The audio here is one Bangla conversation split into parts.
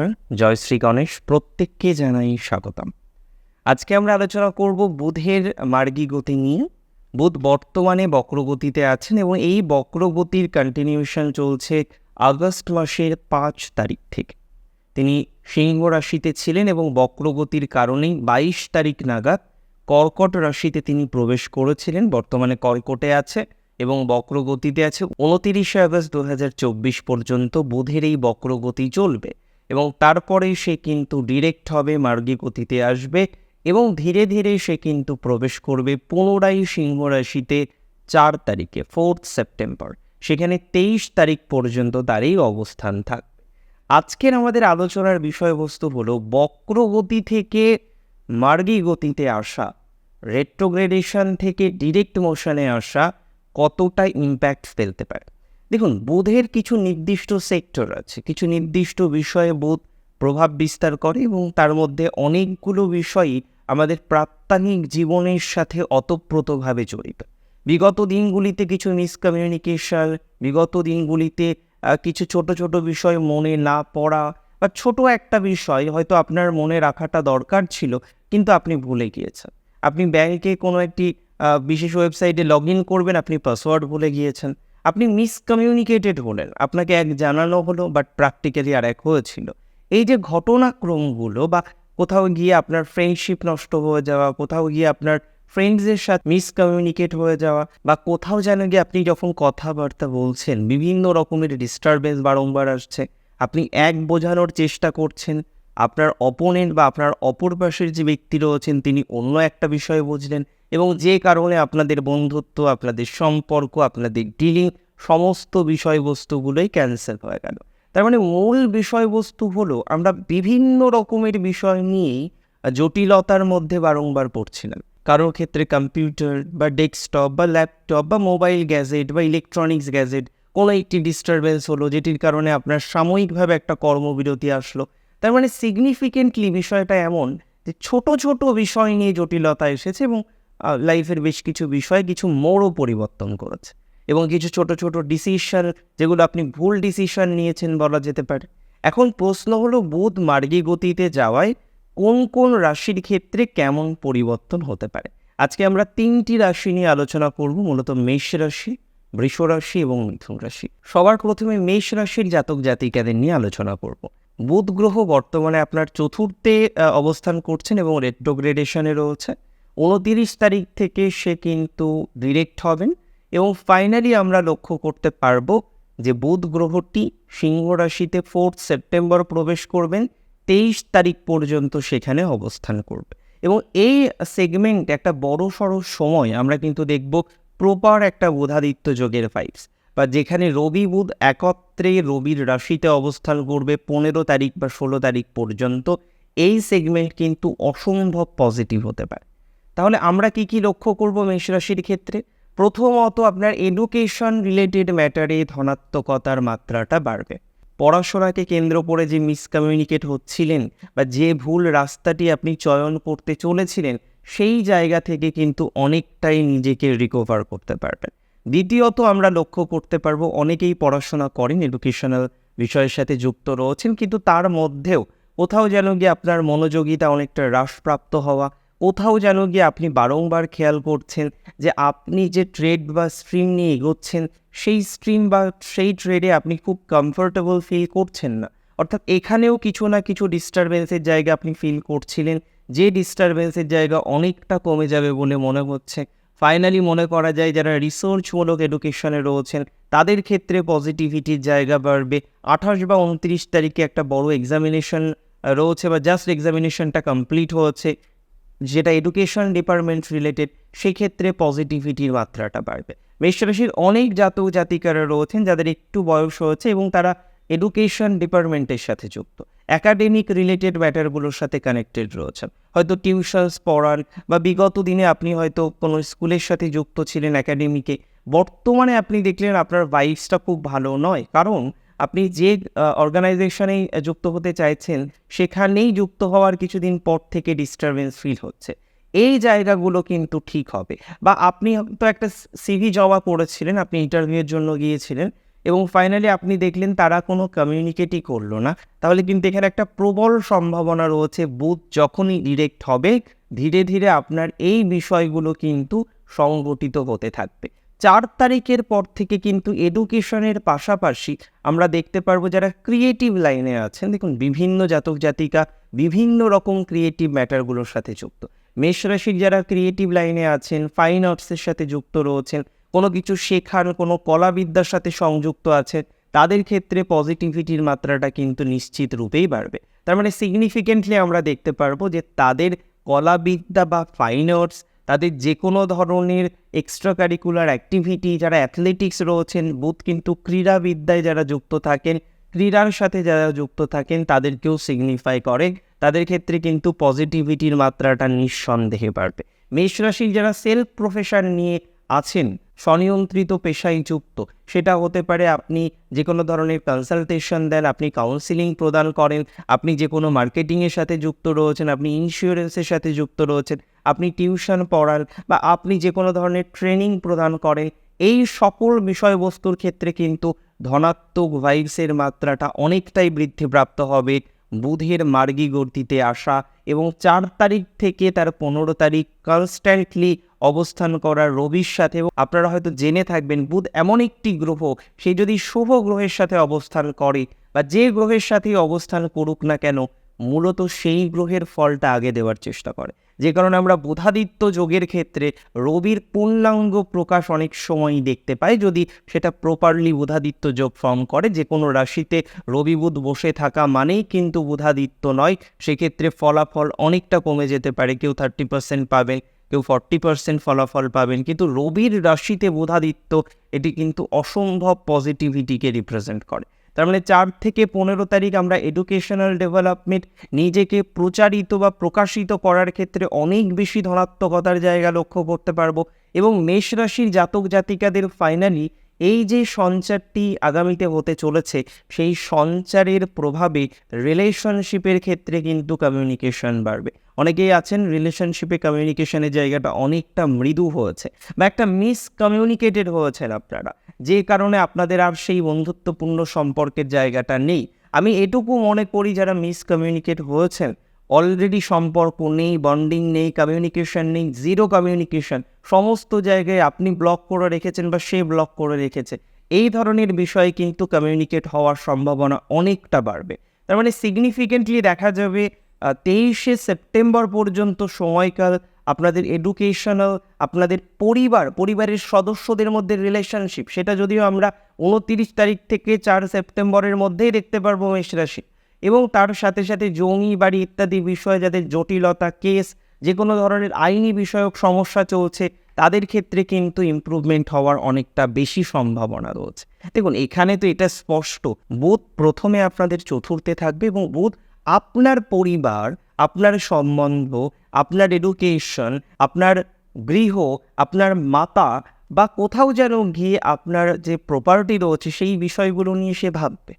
নমস্কার, জয় শ্রী গণেশ, প্রত্যেককে জানাই স্বাগতম। আজকে আমরা আলোচনা করব বুধের মার্গী গতি নিয়ে। বুধ বর্তমানে বক্রগতিতে আছেন এবং এই বক্রগতির কন্টিনিউশন চলছে আগস্ট মাসের পাঁচ তারিখ থেকে। তিনি সিংহ রাশিতে ছিলেন এবং বক্রগতির কারণেই বাইশ তারিখ নাগাদ কর্কট রাশিতে তিনি প্রবেশ করেছিলেন, বর্তমানে কর্কটে আছে এবং বক্রগতিতে আছে। উনতিরিশে আগস্ট দু হাজার চব্বিশ পর্যন্ত বুধের এই বক্রগতি চলবে। এবং তারপরে সে কিন্তু ডিরেক্ট হবে মার্গী গতিতে আসবে এবং ধীরে ধীরে সে কিন্তু প্রবেশ করবে পুনরায় সিংহ রাশিতে চার তারিখে ফোর্থ সেপ্টেম্বর সেখানে তেইশ তারিখ পর্যন্ত তার এই অবস্থান থাকবে। আজকের আমাদের আলোচনার বিষয়বস্তু হলো বক্রগতি থেকে মার্গী গতিতে আসা রেট্রোগ্রেডেশন থেকে ডিরেক্ট মোশনে আসা কতটা ইম্প্যাক্ট ফেলতে পারে। দেখুন, বোধের কিছু নির্দিষ্ট সেক্টর আছে। কিছু নির্দিষ্ট বিষয়ে বোধ প্রভাব বিস্তার করে এবং তার মধ্যে অনেকগুলো বিষয়ই আমাদের প্রাত্যহিক জীবনের সাথে অতপ্রতভাবে জড়িত। বিগত দিনগুলিতে কিছু মিসকমিউনিকেশন বিগত দিনগুলিতে কিছু ছোট ছোট বিষয় মনে না পড়া বা ছোট একটা বিষয় হয়তো আপনার মনে রাখাটা দরকার ছিল, কিন্তু আপনি ভুলে গিয়েছেন। আপনি ব্যাংকে কোনো একটি বিশেষ ওয়েবসাইটে লগ ইন করবেন, আপনি পাসওয়ার্ড ভুলে গিয়েছেন। আপনি মিসকমিউনিকেটেড হলেন। আপনাকে এক জানানো হলো বাট প্র্যাকটিক্যালি আর এক হয়েছিল। এই যে ঘটনাক্রমগুলো বা কোথাও গিয়ে আপনার ফ্রেন্ডশিপ নষ্ট হয়ে যাওয়া, কোথাও গিয়ে আপনার ফ্রেন্ডসদের সাথে মিসকমিউনিকেট হয়ে যাওয়া বা কোথাও যেন গিয়ে আপনি যখন কথাবার্তা বলছেন, বিভিন্ন রকমের ডিস্টারবেন্স বারংবার আসছে। আপনি এক বোঝানোর চেষ্টা করছেন আপনার অপোনেন্ট বা আপনার অপর পাশের যে ব্যক্তি রয়েছেন, তিনি অন্য একটা বিষয় বুঝলেন এবং যে কারণে আপনাদের বন্ধুত্ব, আপনাদের সম্পর্ক, আপনাদের ডিলিং সমস্ত বিষয়বস্তুগুলোই ক্যান্সেল হয়ে গেল। তার মানে মূল বিষয়বস্তু হলো, আমরা বিভিন্ন রকমের বিষয় নিয়েই জটিলতার মধ্যে বারংবার পড়ছিলাম। কারোর ক্ষেত্রে কম্পিউটার বা ডেস্কটপ বা ল্যাপটপ বা মোবাইল গ্যাজেট বা ইলেকট্রনিক্স গ্যাজেট কোনো একটি ডিস্টারবেন্স হলো, যেটির কারণে আপনার সাময়িকভাবে একটা কর্মবিরতি আসলো। তার মানে সিগনিফিকেন্টলি বিষয়টা এমন যে ছোট ছোট বিষয় নিয়ে জটিলতা এসেছে এবং লাইফের বেশ কিছু বিষয় কিছু মোড়ও পরিবর্তন করেছে। এবং কিছু ছোট ছোট ডিসিশন যেগুলো আপনি ভুল ডিসিশন নিয়েছেন বলা যেতে পারে। এখন প্রশ্ন হলো বুধ মার্গী গতিতে যাওয়ায় কোন কোন রাশির ক্ষেত্রে কেমন পরিবর্তন হতে পারে? আজকে আমরা তিনটি রাশি নিয়ে আলোচনা করব, মূলত মেষ রাশি, বৃষ রাশি এবং মিথুন রাশি। সবার প্রথমে মেষ রাশির জাতক জাতিকাদের নিয়ে আলোচনা করব। বুধ গ্রহ বর্তমানে আপনার চতুর্থে অবস্থান করছেন এবং রেট্রোগ্রেডেশনে রয়েছে। উনতিরিশ তারিখ থেকে সে কিন্তু ডিরেক্ট হবেন এবং ফাইনালি আমরা লক্ষ্য করতে পারব যে বুধ গ্রহটি সিংহ রাশিতে ফোর্থ সেপ্টেম্বর প্রবেশ করবেন, তেইশ তারিখ পর্যন্ত সেখানে অবস্থান করবে। এবং এই সেগমেন্ট একটা বড় সড়ো সময় আমরা কিন্তু দেখব প্রপার একটা বোধাদিত্য যোগের ফাইভস বা যেখানে রবি বুধ একত্রে রবির রাশিতে অবস্থান করবে পনেরো তারিখ বা ষোলো তারিখ পর্যন্ত, এই সেগমেন্ট কিন্তু অসম্ভব পজিটিভ হতে পারে। তাহলে আমরা কি কি লক্ষ্য করব মেষ রাশির ক্ষেত্রে? প্রথমত আপনার এডুকেশন রিলেটেড ম্যাটারে ধনাত্মকতার মাত্রাটা বাড়বে। পড়াশোনাকে কেন্দ্র করে যে মিসকমিউনিকেট হচ্ছিলেন বা যে ভুল রাস্তাটি আপনি চয়ন করতে চলেছিলেন, সেই জায়গা থেকে কিন্তু অনেকটাই নিজেকে রিকভার করতে পারবেন। দ্বিতীয়ত আমরা লক্ষ্য করতে পারব অনেকেই পড়াশোনা করেন এডুকেশনাল বিষয়ের সাথে যুক্ত রয়েছেন, কিন্তু তার মধ্যেও কোথাও যেন গিয়ে আপনার মনোযোগিতা অনেকটা হ্রাসপ্রাপ্ত হওয়া, কোথাও যেন গিয়ে আপনি বারংবার খেয়াল করছেন যে আপনি যে ট্রেড বা স্ট্রিম নিয়ে এগোচ্ছেন, সেই স্ট্রিম বা সেই ট্রেডে আপনি খুব কমফোর্টেবল ফিল করছেন না। অর্থাৎ এখানেও কিছু না কিছু ডিস্টারবেন্সের জায়গা আপনি ফিল করছিলেন, যে ডিস্টারবেন্সের জায়গা অনেকটা কমে যাবে বলে মনে হচ্ছে। ফাইনালি মনে করা যায় যারা রিসার্চমূলক এডুকেশনে রয়েছেন, তাদের ক্ষেত্রে পজিটিভিটির জায়গা বাড়বে। আঠাশ বা উনত্রিশ তারিখে একটা বড় এক্সামিনেশন রয়েছে বা জাস্ট এক্সামিনেশনটা কমপ্লিট হয়েছে, যেটা এডুকেশন ডিপার্টমেন্ট রিলেটেড সেক্ষেত্রে পজিটিভিটির মাত্রাটা বাড়বে। মেষরাশির অনেক জাতক জাতিকারা রয়েছেন, যাদের একটু বয়স হয়েছে এবং তারা এডুকেশন ডিপার্টমেন্টের সাথে যুক্ত। একাডেমিক রিলেটেড ম্যাটারগুলোর সাথে কানেক্টেড রয়েছেন। হয়তো টিউশনস পড়ান বা বিগত দিনে আপনি হয়তো কোনো স্কুলের সাথে যুক্ত ছিলেন একাডেমিকে বর্তমানে আপনি দেখলেন আপনার ভাইবসটা খুব ভালো নয়। কারণ আপনি যে অর্গানাইজেশনেই যুক্ত হতে চাইছেন, সেখানেই যুক্ত হওয়ার কিছুদিন পর থেকে ডিস্টারবেন্স ফিল হচ্ছে। এই জায়গাগুলো কিন্তু ঠিক হবে। বা আপনি হয়তো একটা সিভি জমা করেছিলেন, আপনি ইন্টারভিউয়ের জন্য গিয়েছিলেন এবং ফাইনালি আপনি দেখলেন তারা কোনো কমিউনিকেটই করল না। তাহলে কিন্তু এখানে একটা প্রবল সম্ভাবনা রয়েছে বুথ যখনই ডিরেক্ট হবে, ধীরে ধীরে আপনার এই বিষয়গুলো কিন্তু সংগঠিত হতে থাকবে। চার তারিখের পর থেকে কিন্তু এডুকেশনের পাশাপাশি আমরা দেখতে পারব যারা ক্রিয়েটিভ লাইনে আছেন, দেখুন বিভিন্ন জাতক জাতিকা বিভিন্ন রকম ক্রিয়েটিভ ম্যাটারগুলোর সাথে যুক্ত। মেষ রাশির যারা ক্রিয়েটিভ লাইনে আছেন ফাইন আর্টসের সাথে যুক্ত রয়েছেন কোনো কিছু শেখার, কোনো কলাবিদ্যার সাথে সংযুক্ত আছে, তাদের ক্ষেত্রে পজিটিভিটির মাত্রাটা কিন্তু নিশ্চিত রূপেই বাড়বে। তার মানে সিগনিফিকেন্টলি আমরা দেখতে পারব যে তাদের কলাবিদ্যা বা ফাইন আর্টস তাদের যে কোনো ধরনের এক্সট্রা কারিকুলার অ্যাক্টিভিটি যারা অ্যাথলেটিক্স রয়েছেন বুথ কিন্তু ক্রীড়াবিদ্যায় যারা যুক্ত থাকেন, ক্রীড়ার সাথে যারা যুক্ত থাকেন, তাদেরকেও সিগনিফাই করে। তাদের ক্ষেত্রে কিন্তু পজিটিভিটির মাত্রাটা নিঃসন্দেহে বাড়বে। মেষ রাশির যারা সেলফ প্রফেশন নিয়ে আছেন, স্বনিয়ন্ত্রিত পেশায় যুক্ত সেটা হতে পারে আপনি যে কোনো ধরনের কনসালটেশন দেন, আপনি কাউন্সিলিং প্রদান করেন, আপনি যে কোনো মার্কেটিংয়ের সাথে যুক্ত রয়েছেন, আপনি ইন্স্যুরেন্সের সাথে যুক্ত রয়েছেন, আপনি টিউশন পড়ান বা আপনি যে কোনো ধরনের ট্রেনিং প্রদান করেন, এই সকল বিষয়বস্তুর ক্ষেত্রে কিন্তু ধনাত্মক ভাইবসের মাত্রাটা অনেকটাই বৃদ্ধিপ্রাপ্ত হবে বুধের মার্গী গতিতে আসা এবং চার তারিখ থেকে তার পনেরো তারিখ কনস্ট্যান্টলি অবস্থান করা রবির সাথে আপনারা হয়তো জেনে থাকবেন বুধ এমন একটি গ্রহ, সে যদি শুভ গ্রহের সাথে অবস্থান করে বা যে গ্রহের সাথেই অবস্থান করুক না কেন, মূলত সেই গ্রহের ফলটা আগে দেওয়ার চেষ্টা করে। যে কারণে আমরা বুধাদিত্য যোগের ক্ষেত্রে রবির পূর্ণাঙ্গ প্রকাশ অনেক সময়ই দেখতে পাই যদি সেটা প্রপারলি বুধাদিত্য যোগ ফর্ম করে। যে কোনো রাশিতে রবি বুধ বসে থাকা মানেই কিন্তু বুধাদিত্য নয়, সেক্ষেত্রে ফলাফল অনেকটা কমে যেতে পারে, কেউ থার্টি পার্সেন্ট পাবেন কেউ ফর্টি পার্সেন্ট ফলাফল পাবেন, কিন্তু রবির রাশিতে বোধাদিত্য, এটি কিন্তু অসম্ভব পজিটিভিটিকে রিপ্রেজেন্ট করে। তার মানে চার থেকে পনেরো তারিখ আমরা এডুকেশনাল ডেভেলপমেন্ট নিজেকে প্রচারিত বা প্রকাশিত করার ক্ষেত্রে অনেক বেশি ধনাত্মকতার জায়গা লক্ষ্য করতে পারব এবং মেষ রাশির জাতক জাতিকাদের ফাইনালি এই যে সঞ্চারটি আগামীতে হতে চলেছে, সেই সঞ্চারের প্রভাবে রিলেশনশিপের ক্ষেত্রে কিন্তু কমিউনিকেশন বাড়বে। অনেকেই আছেন রিলেশনশিপে কমিউনিকেশনের জায়গাটা অনেকটা মৃদু হয়েছে বা একটা মিস কমিউনিকেটেড হয়েছেন আপনারা। যে কারণে আপনাদের আর সেই বন্ধুত্বপূর্ণ সম্পর্কের জায়গাটা নেই। আমি এটুকু মনে করি, যারা মিস কমিউনিকেট হয়েছেন অলরেডি সম্পর্ক নেই বন্ডিং নেই কমিউনিকেশন নেই জিরো কমিউনিকেশন সমস্ত জায়গায় আপনি ব্লক করে রেখেছেন বা সে ব্লক করে রেখেছে। এই ধরনের বিষয়ে কিন্তু কমিউনিকেট হওয়ার সম্ভাবনা অনেকটা বাড়বে। তার মানে সিগনিফিকেন্টলি দেখা যাবে তেইশে সেপ্টেম্বর পর্যন্ত সময়কাল আপনাদের এডুকেশনাল আপনাদের পরিবার, পরিবারের সদস্যদের মধ্যে রিলেশনশিপ সেটা যদিও আমরা উনতিরিশ তারিখ থেকে চার সেপ্টেম্বরের মধ্যেই দেখতে পারব মেষ রাশি। এবং তার সাথে সাথে জমি বাড়ি ইত্যাদি বিষয়ে যাদের জটিলতা, কেস যে কোনো ধরনের আইনি বিষয়ক সমস্যা চলছে, তাদের ক্ষেত্রে কিন্তু ইমপ্রুভমেন্ট হওয়ার অনেকটা বেশি সম্ভাবনা রয়েছে। দেখুন, এখানে তো এটা স্পষ্ট। বোধ প্রথমে আপনাদের চতুর্থে থাকবে এবং বোধ আপনার পরিবার, আপনার সম্বন্ধ, আপনার এডুকেশন আপনার গৃহ, আপনার মাতা বা কোথাও যেন গিয়ে আপনার যে প্রপার্টি রয়েছে, সেই বিষয়গুলো নিয়ে সে ভাববে।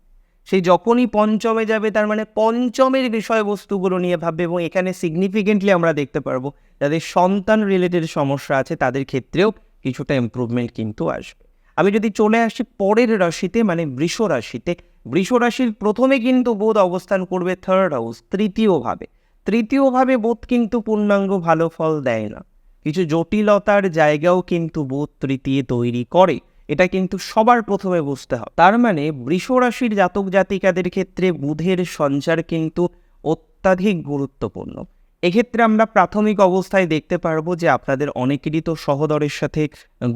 সে যখনই পঞ্চমে যাবে, তার মানে পঞ্চমের বিষয়বস্তুগুলো নিয়ে ভাববে এবং এখানে সিগনিফিকেন্টলি আমরা দেখতে পারব যাদের সন্তান রিলেটেড সমস্যা আছে, তাদের ক্ষেত্রেও কিছুটা ইমপ্রুভমেন্ট কিন্তু আসবে। আমি যদি চলে আসি পরের রাশিতে মানে বৃষ রাশিতে, বৃষ রাশির প্রথমে কিন্তু বোধ অবস্থান করবে থার্ড হাউস তৃতীয়ভাবে তৃতীয়ভাবে বোধ কিন্তু পূর্ণাঙ্গ ভালো ফল দেয় না। কিছু জটিলতার জায়গাও কিন্তু বোধ তৃতীয় তৈরি করে। এটা কিন্তু সবার প্রথমে বুঝতে হবে। তার মানে বৃষ রাশির জাতক জাতিকাদের ক্ষেত্রে বুধের সঞ্চার কিন্তু অত্যাধিক গুরুত্বপূর্ণ। এক্ষেত্রে আমরা প্রাথমিক অবস্থায় দেখতে পারব যে আপনাদের অনেকেরই তো সহদরের সাথে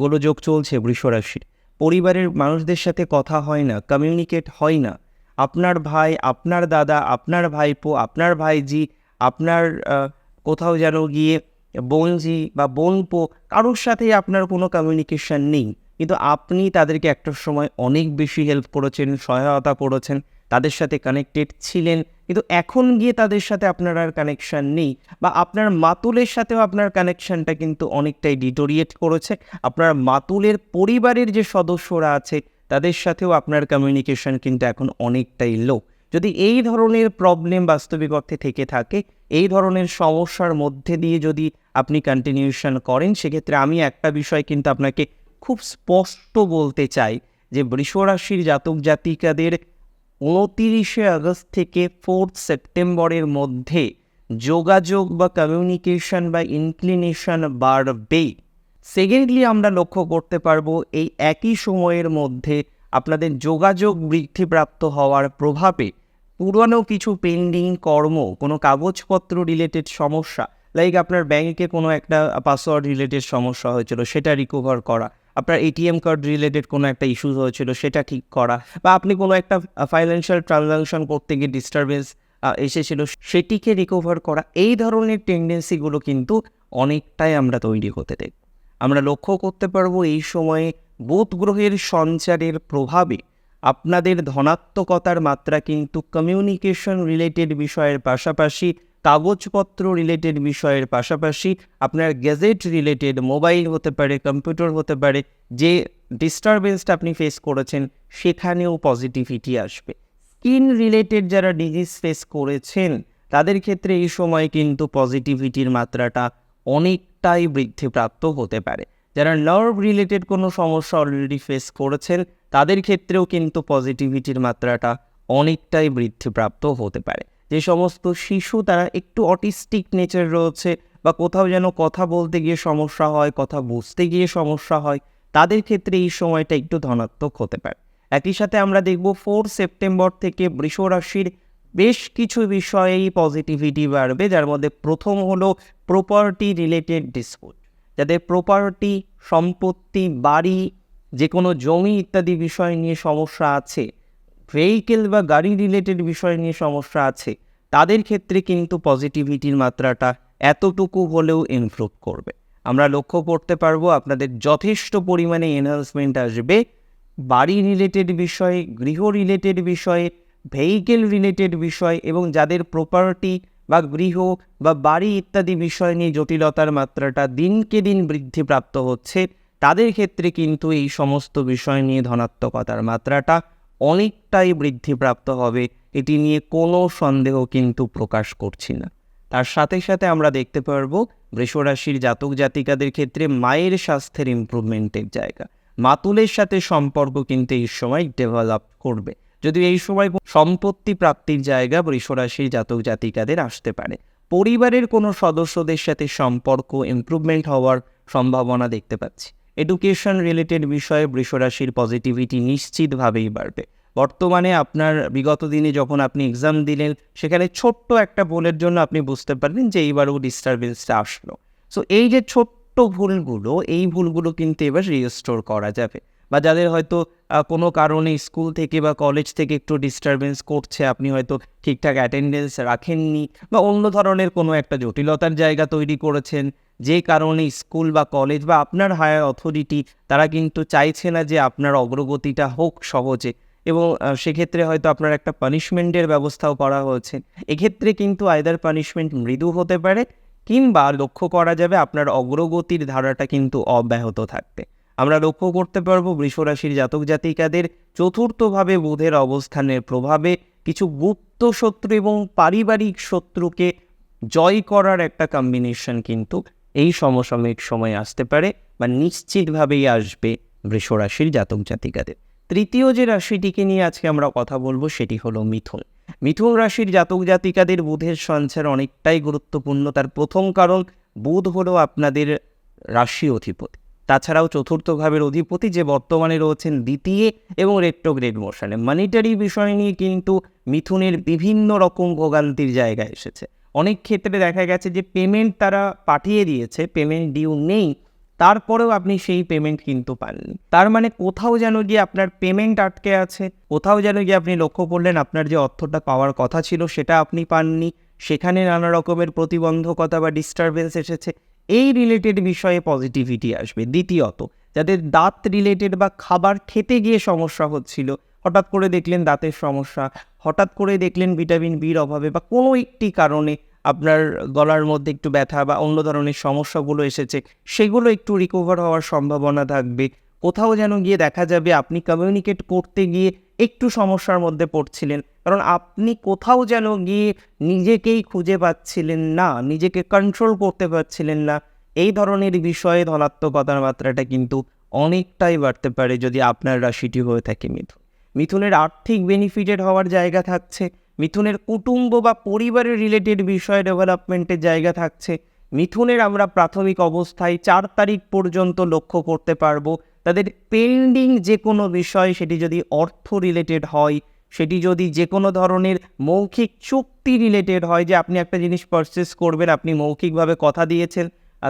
গোলযোগ চলছে বৃষ রাশির পরিবারের মানুষদের সাথে কথা হয় না কমিউনিকেট হয় না। আপনার ভাই, আপনার দাদা, আপনার ভাইপো, আপনার ভাইজি, আপনার কোথাও যেন গিয়ে বোনজি বা বোনপো, কারোর সাথেই আপনার কোনো কমিউনিকেশন নেই। কিন্তু আপনি তাদেরকে একটা সময় অনেক বেশি হেল্প করেছেন, সহায়তা করেছেন, তাদের সাথে কানেক্টেড ছিলেন, কিন্তু এখন গিয়ে তাদের সাথে আপনার আর কানেকশান নেই বা আপনার মাতুলের সাথেও আপনার কানেকশনটা কিন্তু অনেকটাই ডিটোরিয়েট করেছে। আপনার মাতুলের পরিবারের যে সদস্যরা আছে, তাদের সাথেও আপনার কমিউনিকেশন কিন্তু এখন অনেকটাই লো যদি এই ধরনের প্রবলেম বাস্তবিক অর্থে থেকে থাকে, এই ধরনের সমস্যার মধ্যে দিয়ে যদি আপনি কন্টিনিউশন করেন, সেক্ষেত্রে আমি একটা বিষয় কিন্তু আপনাকে খুব স্পষ্ট বলতে চাই যে বৃষ রাশির জাতক জাতিকাদের উনতিরিশে আগস্ট থেকে ফোর্থ সেপ্টেম্বরের মধ্যে যোগাযোগ বা কমিউনিকেশন বা ইনক্লিনেশন বাড়বে। সেকেন্ডলি আমরা লক্ষ্য করতে পারব এই একই সময়ের মধ্যে আপনাদের যোগাযোগ বৃদ্ধিপ্রাপ্ত হওয়ার প্রভাবে পুরনো কিছু পেন্ডিং কর্ম, কোনো কাগজপত্র রিলেটেড সমস্যা লাইক আপনার ব্যাংকে কোনো একটা পাসওয়ার্ড রিলেটেড সমস্যা হয়েছিল, সেটা রিকভার করা আপনার এটিএম কার্ড রিলেটেড কোনো একটা ইস্যু হয়েছিল, সেটা ঠিক করা বা আপনি কোনো একটা ফাইন্যান্সিয়াল ট্রানজাকশন করতে গিয়ে ডিস্টারবেন্স এসেছিল, সেটিকে রিকভার করা, এই ধরনের টেন্ডেন্সিগুলো কিন্তু অনেকটাই আমরা তৈরি হতে দেখব আমরা লক্ষ্য করতে পারব এই সময়ে বুধ গ্রহের সঞ্চারের প্রভাবে আপনাদের ধনাত্মকতার মাত্রা কিন্তু কমিউনিকেশন রিলেটেড বিষয়ের পাশাপাশি কাগজপত্র রিলেটেড বিষয়ের পাশাপাশি আপনার গ্যাজেট রিলেটেড মোবাইল হতে পারে কম্পিউটার হতে পারে, যে ডিস্টারবেন্সটা আপনি ফেস করেছেন, সেখানেও পজিটিভিটি আসবে। স্কিন রিলেটেড যারা ডিজিজ ফেস করেছেন, তাদের ক্ষেত্রে এই সময় কিন্তু পজিটিভিটির মাত্রাটা অনেকটাই বৃদ্ধিপ্রাপ্ত হতে পারে। যারা নার্ভ রিলেটেড কোনো সমস্যা অলরেডি ফেস করেছেন, তাদের ক্ষেত্রেও কিন্তু পজিটিভিটির মাত্রাটা অনেকটাই বৃদ্ধিপ্রাপ্ত হতে পারে। যে সমস্ত শিশু তারা একটু অটিস্টিক নেচার রয়েছে বা কোথাও যেন কথা বলতে গিয়ে সমস্যা হয়, কথা বুঝতে গিয়ে সমস্যা হয়, তাদের ক্ষেত্রে এই সময়টা একটু ধনাত্মক হতে পারে। একই সাথে আমরা দেখব ফোর সেপ্টেম্বর থেকে বৃষ রাশির বেশ কিছু বিষয়েই পজিটিভিটি বাড়বে, যার মধ্যে প্রথম হলো প্রপার্টি রিলেটেড ডিসপুট যাদের প্রপার্টি সম্পত্তি, বাড়ি যে কোনো জমি ইত্যাদি বিষয় নিয়ে সমস্যা আছে ভেহিকেল বা গাড়ি রিলেটেড বিষয় নিয়ে সমস্যা আছে, তাদের ক্ষেত্রে কিন্তু পজিটিভিটির মাত্রাটা এতটুকু হলেও ইমপ্রুভ করবে। আমরা লক্ষ্য করতে পারব আপনাদের যথেষ্ট পরিমাণে এনহান্সমেন্ট আসবে। বাড়ি রিলেটেড বিষয়ে, গৃহ রিলেটেড বিষয়ে ভেহিকেল রিলেটেড বিষয় এবং যাদের প্রপার্টি বা গৃহ বা বাড়ি ইত্যাদি বিষয় নিয়ে জটিলতার মাত্রাটা দিনকে দিন বৃদ্ধিপ্রাপ্ত হচ্ছে, তাদের ক্ষেত্রে কিন্তু এই সমস্ত বিষয় নিয়ে ধনাত্মকতার মাত্রাটা অনেকটাই বৃদ্ধিপ্রাপ্ত হবে, এটি নিয়ে কোনো সন্দেহ কিন্তু প্রকাশ করছি না। তার সাথে সাথে আমরা দেখতে পারব বৃষরাশির জাতক জাতিকাদের ক্ষেত্রে মায়ের স্বাস্থ্যের ইমপ্রুভমেন্টের জায়গা। মাতুলের সাথে সম্পর্ক কিন্তু এই সময় ডেভেলপ করবে। যদিও এই সময় সম্পত্তি প্রাপ্তির জায়গা বৃষরাশির জাতক জাতিকাদের আসতে পারে। পরিবারের কোনো সদস্যদের সাথে সম্পর্ক ইমপ্রুভমেন্ট হওয়ার সম্ভাবনা দেখতে পাচ্ছি। এডুকেশন রিলেটেড বিষয়ে বৃষরাশির পজিটিভিটি নিশ্চিতভাবেই বাড়বে। বর্তমানে আপনার বিগত দিনে যখন আপনি এক্সাম দিলেন, সেখানে ছোট্ট একটা ভুলের জন্য আপনি বুঝতে পারবেন যে এইবারও ডিস্টারবেন্সটা আসলো। সো এই যে ছোট্ট ভুলগুলো, এই ভুলগুলো কিন্তু এবার রিস্টোর করা যাবে। বা যাদের হয়তো কোনো কারণে স্কুল থেকে বা কলেজ থেকে একটু ডিস্টারবেন্স করছে, আপনি হয়তো ঠিকঠাক অ্যাটেন্ডেন্স রাখেননি বা অন্য ধরনের কোনো একটা জটিলতার জায়গা তৈরি করেছেন, যে কারণে স্কুল বা কলেজ বা আপনার হায়ার অথরিটি তারা কিন্তু চাইছে না যে আপনার অগ্রগতিটা হোক সহজে এবং সেক্ষেত্রে হয়তো আপনার একটা পানিশমেন্টের ব্যবস্থাও করা হয়েছে। এক্ষেত্রে কিন্তু আয়দার পানিশমেন্ট মৃদু হতে পারে কিংবা লক্ষ্য করা যাবে আপনার অগ্রগতির ধারাটা কিন্তু অব্যাহত থাকবে। আমরা লক্ষ্য করতে পারব বৃষরাশির জাতক জাতিকাদের চতুর্থভাবে বুধের অবস্থানের প্রভাবে কিছু গুপ্ত শত্রু এবং পারিবারিক শত্রুকে জয় করার একটা কম্বিনেশন কিন্তু এই সমসাময়িক সময় আসতে পারে বা নিশ্চিতভাবেই আসবে বৃষরাশির জাতক জাতিকাদের। তৃতীয় যে রাশিটিকে নিয়ে আজকে আমরা কথা বলব সেটি হলো মিথুন। মিথুন রাশির জাতক জাতিকাদের বুধের সঞ্চার অনেকটাই গুরুত্বপূর্ণ। তার প্রথম কারণ বুধ হলো আপনাদের রাশি অধিপতি। তাছাড়াও চতুর্থ ভাবের অধিপতি যে বর্তমানে রয়েছেন দ্বিতীয় এবং রেট্রোগ্রেড মোশনে মানিটারি বিষয় নিয়ে কিন্তু মিথুনের বিভিন্ন রকম ভোগান্তির জায়গায় এসেছে। অনেক ক্ষেত্রে দেখা গেছে যে পেমেন্ট তারা পাঠিয়ে দিয়েছে পেমেন্ট ডিউ নেই, তারপরেও আপনি সেই পেমেন্ট কিন্তু পাননি। তার মানে কোথাও যেন গিয়ে আপনার পেমেন্ট আটকে আছে, কোথাও যেন গিয়ে আপনি লক্ষ্য করলেন আপনার যে অর্থটা পাওয়ার কথা ছিল সেটা আপনি পাননি, সেখানে নানা রকমের প্রতিবন্ধকতা বা ডিস্টারবেন্স এসেছে এই রিলেটেড বিষয়ে পজিটিভিটি আসবে। দ্বিতীয়ত, যাদের দাঁত রিলেটেড বা খাবার খেতে গিয়ে সমস্যা হচ্ছিল, হঠাৎ করে দেখলেন দাঁতের সমস্যা, হঠাৎ করে দেখলেন ভিটামিন বির অভাবে বা কোনো একটি কারণে আপনার গলার মধ্যে একটু ব্যথা বা অন্য ধরনের সমস্যাগুলো এসেছে, সেগুলো একটু রিকভার হওয়ার সম্ভাবনা থাকবে। কোথাও যেন গিয়ে দেখা যাবে আপনি কমিউনিকেট করতে গিয়ে একটু সমস্যার মধ্যে পড়ছিলেন। কারণ আপনি কোথাও যেন গিয়ে নিজেকেই খুঁজে পাচ্ছিলেন না, নিজেকে কন্ট্রোল করতে পারছিলেন না। এই ধরনের বিষয়ে ধনাত্মকতার মাত্রাটা কিন্তু অনেকটাই বাড়তে পারে যদি আপনার রাশিটি হয়ে থাকে মিথুন। মিথুনের আর্থিক বেনিফিটেড হওয়ার জায়গা থাকছে, মিথুনের কুটুম্ব বা পরিবারের রিলেটেড বিষয় ডেভেলপমেন্টের জায়গা থাকছে। মিথুনের আমরা প্রাথমিক অবস্থায় চার তারিখ পর্যন্ত লক্ষ্য করতে পারব। তাদের পেন্ডিং যে কোনো বিষয়, সেটি যদি অর্থ রিলেটেড হয়, সেটি যদি যে কোনো ধরনের মৌখিক চুক্তি রিলেটেড হয় যে আপনি একটা জিনিস পারচেস করবেন, আপনি মৌখিকভাবে কথা দিয়েছেন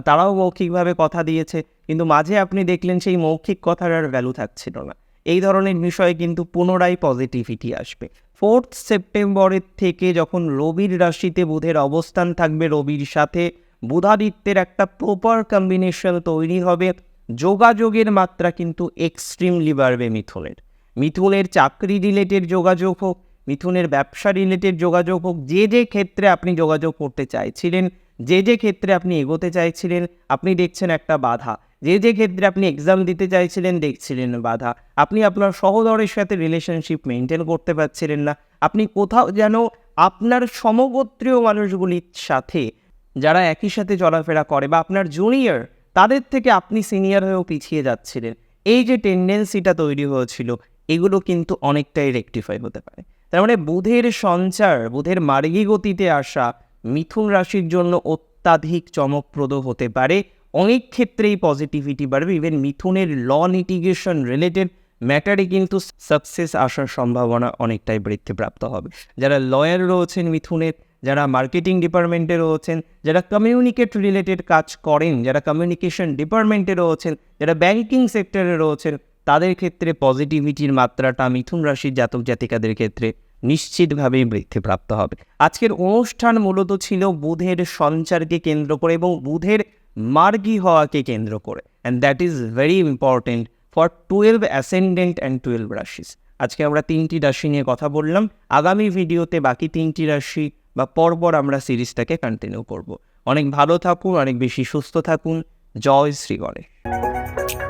তারাও মৌখিকভাবে কথা দিয়েছে, কিন্তু মাঝে আপনি দেখলেন সেই মৌখিক কথার আর ভ্যালু থাকছিল না। এই ধরনের বিষয়ে কিন্তু পুনরায় পজিটিভিটি আসবে। ফোর্থ সেপ্টেম্বরের থেকে যখন রবির রাশিতে বুধের অবস্থান থাকবে, রবির সাথে বুধাদিত্যের একটা প্রপার কম্বিনেশন তৈরি হবে। যোগাযোগের মাত্রা কিন্তু এক্সট্রিমলি বাড়বে মিথুনের। মিথুনের চাকরি রিলেটেড যোগাযোগ হোক, মিথুনের ব্যবসা রিলেটেড যোগাযোগ হোক, যে যে ক্ষেত্রে আপনি যোগাযোগ করতে চাইছিলেন, যে যে ক্ষেত্রে আপনি এগোতে চাইছিলেন, আপনি দেখছেন একটা বাধা। যে যে ক্ষেত্রে আপনি এক্সাম দিতে চাইছিলেন, দেখছিলেন বাধা। আপনি আপনার সহদরের সাথে রিলেশনশিপ মেনটেন করতে পারছিলেন না। আপনি কোথাও যেন আপনার সমগোত্রীয় মানুষগুলির সাথে যারা একই সাথে চলাফেরা করে বা আপনার জুনিয়র তাদের থেকে আপনি সিনিয়র হয়েও পিছিয়ে যাচ্ছিলেন। এই যে টেন্ডেন্সিটা তৈরি হয়েছিল, এগুলো কিন্তু অনেকটাই রেকটিফাই হতে পারে। তার মানে বুধের সঞ্চার, বুধের মার্গী গতিতে আসা মিথুন রাশির জন্য অত্যাধিক চমকপ্রদ হতে পারে। অনেক ক্ষেত্রেই পজিটিভিটি বাড়বে। ইভেন মিথুনের ল লিটিগেশন রিলেটেড ম্যাটারে কিন্তু সাকসেস আসার সম্ভাবনা অনেকটাই বৃদ্ধিপ্রাপ্ত হবে। যারা লয়ার রয়েছেন মিথুনের যারা মার্কেটিং ডিপার্টমেন্টে রয়েছেন যারা কমিউনিকেট রিলেটেড কাজ করেন, যারা কমিউনিকেশন ডিপার্টমেন্টে রয়েছেন যারা ব্যাংকিং সেক্টরে রয়েছেন তাদের ক্ষেত্রে পজিটিভিটির মাত্রাটা মিথুন রাশির জাতক জাতিকাদের ক্ষেত্রে নিশ্চিতভাবেই বৃদ্ধিপ্রাপ্ত হবে। আজকের অনুষ্ঠান মূলত ছিল বুধের সঞ্চারকে কেন্দ্র করে এবং বুধের মার্গী হওয়াকে কেন্দ্র করে। And that is very important for twelve ascendant and twelve রাশিস আজকে আমরা তিনটি রাশি নিয়ে কথা বললাম। আগামী ভিডিওতে বাকি তিনটি রাশি বা পরপর আমরা সিরিজটাকে কন্টিনিউ করব। অনেক ভালো থাকুন, অনেক বেশি সুস্থ থাকুন। জয় শ্রী গণেশ